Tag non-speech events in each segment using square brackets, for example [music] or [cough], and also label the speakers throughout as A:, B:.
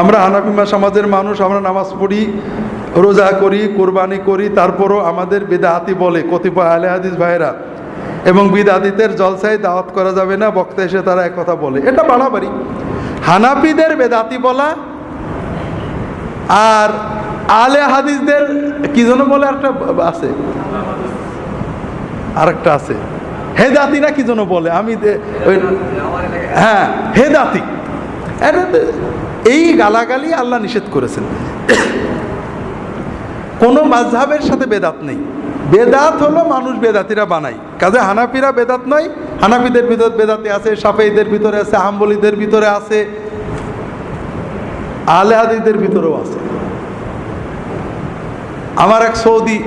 A: আমরা হানাফিমা সমাজের মানুষ, আমরা নামাজ পড়ি, রোজা করি, কোরবানি করি, তারপরও আমাদের বেদাহাতি বলে, কতিপয় আলে হাদিস ভাইরা এবং বিদাদিতের জলসায় দাওয়াত করা যাবে না, বক্তা এসে তারা এক কথা বলে। এটা বাড়াবাড়ি। হানাফিদের বেদাতি বলা আর আলে হাদিসদের, কি যেন বলে একটা আছে? আরেকটা আছে। হেদাতি না কি যেন বলে? আমি হ্যাঁ হেদাতি। এই গালাগালি আল্লাহ নিষেধ করেছেন। কোনো মাঝহাবের সাথে বেদাত নেই। বেদাত হলো মানুষ বেদাতিরা বানায়। কাজে হানাফিরা বেদাত নয়, হানাফিদের ভিতর বেদাতি আছে সাফেইদের ভিতরে আছে, হাম্বলিদের ভিতরে আছে, আলে হাদিসদের ভিতরেও আছে। আমার এক সৌদি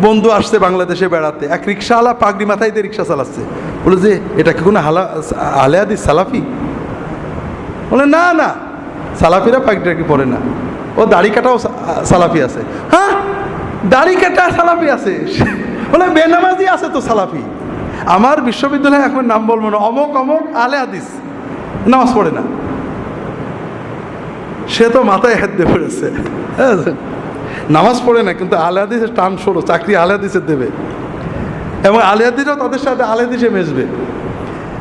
A: বন্ধু আসছে বাংলাদেশে বেড়াতে, এক রিক্সাওয়ালা পাগড়ি মাথায় দিয়ে রিক্সা চালাচ্ছে। বলে যে, এটা কি কোনো হালা, আলে হাদিস সালাফি? বলে, না না। সালাফিরা পাগড়িটা কি পরে না? ও দাড়ি কাটাও সালাফি আছে। হ্যাঁ? দাড়ি কাটা সালাফি আছে। [laughs] বলে বেনামাজি আছে তো সালাফি। আমার বিশ্ববিদ্যালয়ে এখন নাম বলব না। অমক অমক, আলে হাদিস। নামাজ পড়ে না। সে তো মাথায় হাত দিয়ে পড়েছে। হ্যাঁ? নামাজ পড়ে না, কিন্তু আলে হাদিসের টান সরো চাকরি আলে হাদিসের দেবে। এবং আলে হাদিসও তাদের সাথে আলে হাদিসে মেশবে।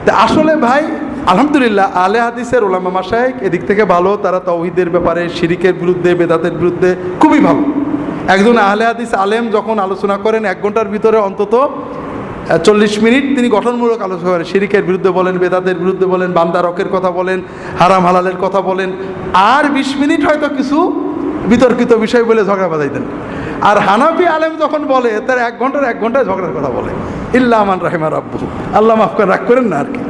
A: তা আসলে ভাই আলহামদুলিল্লাহ, আলে হাদিসের ওলামা মাসায়েক এদিক থেকে ভালো, তারা তৌহিদের ব্যাপারে, শিরিকের বিরুদ্ধে, বেদাতের বিরুদ্ধে খুবই ভালো। একজন আহলে হাদিস আলেম যখন আলোচনা করেন, এক ঘণ্টার ভিতরে অন্তত চল্লিশ মিনিট তিনি গঠনমূলক আলোচনা করেন। শিরিকের বিরুদ্ধে বলেন, বেদাতের বিরুদ্ধে বলেন বান্দারকের কথা বলেন, হারাম হালালের কথা বলেন। আর বিশ মিনিট হয়তো কিছু বিতর্কিত বিষয় বলে ঝগড়া বাজাই দেন আর হানাফি আলেম যখন বলে, তার এক ঘণ্টার এক ঘন্টায় ঝগড়ার কথা বলে। ইল্লা আমান রাহিমা রাব্বু আল্লাহ মাফ রাগ করেন না আর কি।